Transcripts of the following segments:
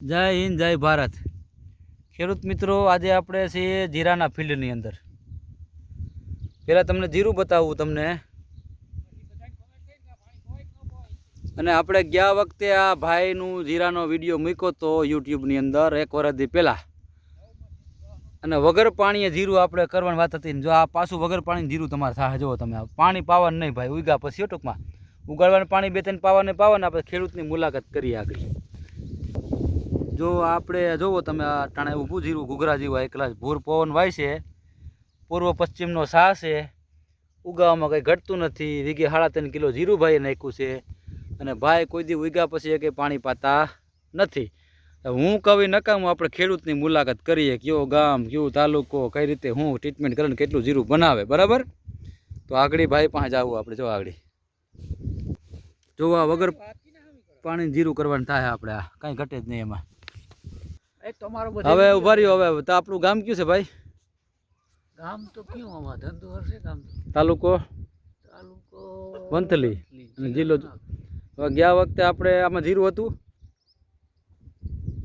જય હિન્દ, જય ભારત. ખેડૂત મિત્રો, આજે આપણે છીએ જીરાના ફિલ્ડની અંદર. પહેલાં તમને જીરું બતાવું તમને. અને આપણે ગયા વખતે આ ભાઈનું જીરાનો વીડિયો મૂક્યો તો યુટ્યુબની અંદર એક વર્ષથી પહેલાં. અને વગર પાણીએ જીરું આપણે કરવાની વાત હતી જો આ પાછું વગર પાણી જીરું તમારે થાય, જુઓ તમે. પાણી પાવાનું નહીં ભાઈ ઉગા પછી ટૂંકમાં. ઉગાડવાનું પાણી બે ત્રણ પાવાને પાવાને આપણે ખેડૂતની મુલાકાત કરીએ આગળ. જો આપણે જોવો તમે આ ટાણે ઊભું જીરું ઘૂઘરા જેવા એકલા જ ભૂર પવન વાય છે, પૂર્વ પશ્ચિમનો સાહ છે, ઉગાવામાં કંઈ ઘટતું નથી, વીઘે સાડા ત્રણ કિલો જીરું ભાઈએ નાખ્યું છે અને ભાઈ કોઈ દી ઉગ્યા પછી કે પાણી પાતા નથી. હું કવિ નકામું આપણે ખેડૂતની મુલાકાત કરીએ, કયો ગામ, કયો તાલુકો, કઈ રીતે હું ટ્રીટમેન્ટ કરે કેટલું જીરું બનાવે, બરાબર? તો આગળ ભાઈ પાસે જવું આપણે, જો આગળ. જોવા વગર પાણી જીરું કરવાનું થાય આપણે, આ કાંઈ ઘટે જ નહીં એમાં. હવે ઊભા રહ્યો હવે તો આપણું ગામ કયું છે ભાઈ? ગામ તો કયું આમાં ધંધો હશે ગામ તાલુકો? તાલુકો વંથલી અને જિલ્લો હવે ગયા વખતે આપણે આમાં જીરું હતું?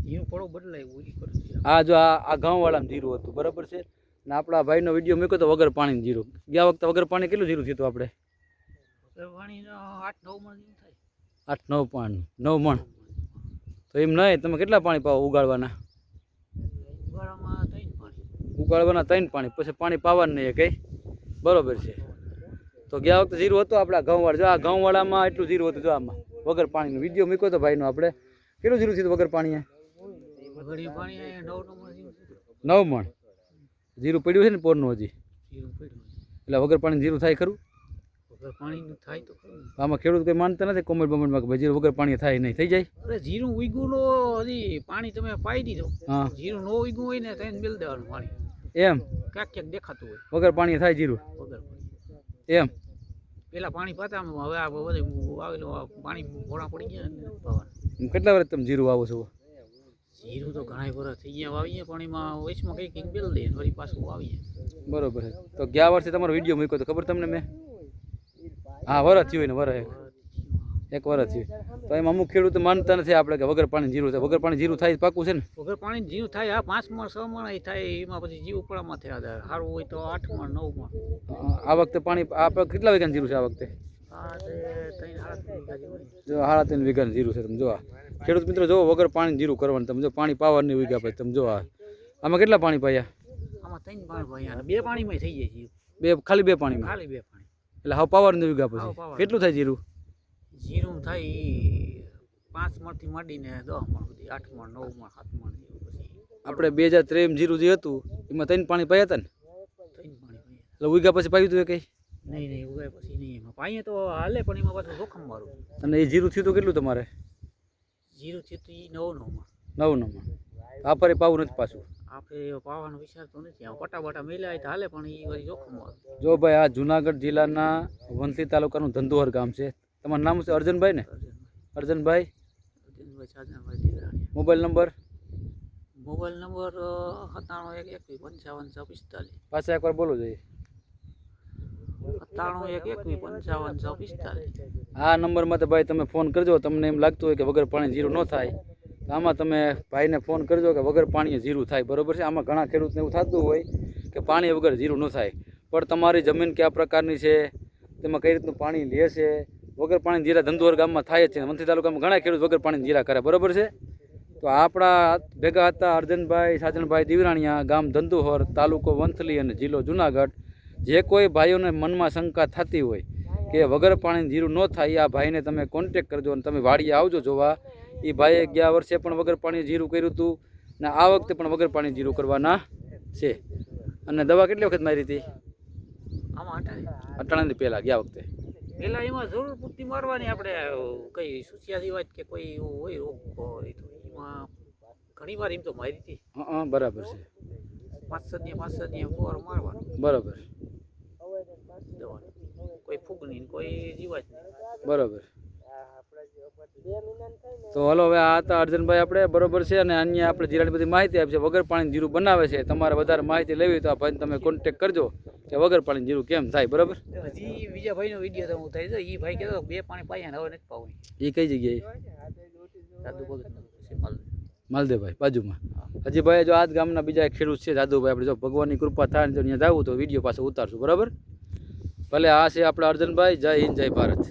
જીરું પડો બદલાય આ જો આ આ ઘઉંવાળામાં જીરું હતું બરાબર છે? ને આપણા ભાઈનો વીડિયો મૂક્યો તો વગર પાણી જીરું. ગયા વખતે વગર પાણી કેટલું જીરું થયું આપણે? આઠ નવ મણ આઠ નવ પાણી નવ મણ. તો એમ નહીં તમે કેટલા પાણી પાવો ઉગાડવાના? ઉગાડવાના ત્રણ પાણી પછી પાણી પાવાનું નહીં કંઈ. બરોબર છે. તો ગયા વખતે જીરું હતું આપણા ઘઉંવાળા જો આ ઘઉંવાળામાં એટલું જીરું હતું જો આમાં. વગર પાણીનું. વીડિયો મૂક્યો તો ભાઈનો આપણે. કેટલું જીરું થયું વગર પાણીએ? નવ મણ. જીરું પડ્યું છે ને પોરનું હજી? એટલે વગર પાણી જીરું થાય ખરું? વગર પાણીનું થાય તો ખરું આમાં ખેડૂત કંઈ માનતા નથી કોમેન્ટ બમેન્ટમાં કે જીરું વગર પાણી થાય નહીં. થઈ જાય? અરે જીરું ઉગ્યું નો હજી પાણી તમે પાઈ દીધો. હા. જીરું નો ઉગ્યું હોય ને તેને મિલ દેવાનું પાણી. એમ. ક્યાંક ક્યાંક દેખાતું હોય. વગર પાણી થાય જીરું. વગર એમ. પેલા પાણી પાતા હવે આ બધું આવેલું પાણી ઘોડા પડી ગયા કેટલા વર્ષ તમે જીરું વાવો છો? જીરું તો ઘણા વર્ષ થઈ ગયા વાવીએ પણ એમાં વચમાં કંઈક કંઈક બેલ દઈએ વળી પાછું વાવીએ. બરોબર તો ગયા વર્ષે તમારો વીડિયો મૂક્યો તો ખબર તમને મેં? હા વરસ થયું ને વરસ એક. એક વર્ષ થયું. તો એમાં અમુક ખેડૂતો માનતા નથી આપણે કે વગર પાણી જીરું થાય. વગર પાણી જીરું થાય પાકું છે ને? વગર પાણી જીવ થાય હા પાંચ મણ છ મણ થાય એમાં પછી જીવ ઉપડામાં થયા હતા. સારું હોય તો આઠ મણ નવ મણ. આ વખતે પાણી આ કેટલા વીઘાનું જીરું છે આ વખતે? સાડા ત્રણ જો સાડા ત્રણ વીઘાનું જીરું છે તમે જોવા ખેડૂત મિત્રો જો વગર પાણી જીરું કરવાનું તમે જો પાણી પાવાની વીઘા પછી તમે જો આમાં કેટલા પાણી પાયા? આમાં ત્રણ પાણી પાયા બે પાણીમાં થઈ જાય જીવ બે ખાલી બે પાણીમાં? ખાલી બે પાણી. એટલે હવે પાવાની વીઘા પછી. કેટલું થાય જીરું? જીરું થાય પાંચ મણથી માંડીને દસ મણ સુધી આઠ મણ નવ મણ સાત મણ જેવું પછી. આપણે બે હજાર ત્રેમ જીરું જે હતું એમાં ત્રણ પાણી પાયા હતા ને? ત્રણ પાણી એટલે ઉગ્યા પછી પાયું હતું કંઈ? નહીં નહીં ઉગાય પછી નહીં એમાં. પાઈએ તો હાલે પણ એમાં પાછું જોખમ મારું અને એ જીરું થયું તો કેટલું તમારે? જીરું થયું તો એ નવ નવમાં નવ નવમાં આ ફરી પાવું નથી પાછું. આપણે પાવાનો વિચાર તો નથી. પટા બટા મેલ્યા તો હાલે પણ એ વળી જોખમ મારું જો ભાઈ આ જુનાગઢ જિલ્લાના વંથલી તાલુકાનું ધંધુહર ગામ છે. તમારું નામ છે? અર્જનભાઈ ને? Arjanbhai. Mobile number? Mobile number સત્તાણું એક એકવીસ પંચાવન છ પિસ્તાલીસ પાછા એકવાર બોલો જોઈએ. સત્તાણું એક એકવીસ પંચાવન છ પિસ્તાલીસ આ નંબરમાં તો ભાઈ તમે ફોન કરજો. તમને એમ લાગતું હોય કે વગર પાણી જીરું ન થાય. તો આમાં તમે ભાઈને ફોન કરજો કે વગર પાણીએ જીરું થાય. બરોબર છે? આમાં ઘણા ખેડૂતને એવું થતું હોય કે પાણી વગર જીરું ન થાય. પણ તમારી જમીન કયા પ્રકારની છે? તેમાં કઈ રીતનું પાણી લે છે? વગર પાણી જીરા ધંધુવર ગામમાં થાય જ છે. મંત્રી તાલુકામાં ઘણા ખેડૂત વગર પાણી જીરા કરે. બરોબર છે? તો આપણા ભેગા હતા અર્જનભાઈ સાજનભાઈ દિવરાણીયા ગામ ધંધુહર તાલુકો વંથલી અને જિલ્લો જુનાગઢ. જે કોઈ ભાઈઓને મનમાં શંકા થતી હોય કે વગર પાણી જીરું ન થાય આ ભાઈને તમે કોન્ટેક કરજો અને તમે વાડીએ આવજો જોવા. એ ભાઈએ ગયા વર્ષે પણ વગર પાણી જીરું કર્યું હતું ને આ વખતે પણ વગર પાણી જીરું કરવાના છે. અને દવા કેટલી વખત મારી હતી? અઠાણાની પહેલાં ગયા વખતે. પેલા એમાં જરૂર પૂરતી મારવાની આપણે કઈ સુસિયા સિવાય કે કોઈ એવું હોય રોગ હોય તો એમાં ઘણી વાર એમ તો મારી હતી. હં બરાબર છે. પાંચ સાત ને પાંચ સાત ને ફોર મારવાનો. બરાબર. કોઈ ફૂગની કોઈ જીવાત બરાબર. તો હલો હવે આ હતા અર્જનભાઈ આપણે બરોબર છે અને અન્ય આપણે જીરાની બધી માહિતી આપશે વગર પાણી જીરું બનાવે છે. તમારે વધારે માહિતી લેવી તો આ ભાઈને તમે કોન્ટેક કરજો. કે વગર પાણી જીરું કેમ થાય બરાબર? હજી બીજા ભાઈનો વીડિયો તો હું થઈ છે એ ભાઈ કહેતો બે પાણી પાયા હવે નથી પાવું એ કઈ જગ્યાએ? માલદેવભાઈ બાજુમાં. હજી ભાઈ જો આજ ગામના બીજા ખેડૂત છે દાદુભાઈ આપણે જો ભગવાનની કૃપા થાય ને તો ત્યાં જવું તો વીડિયો પાછો ઉતારશું બરાબર? ભલે આ છે આપણા અર્જનભાઈ જય હિન્દ જય ભારત.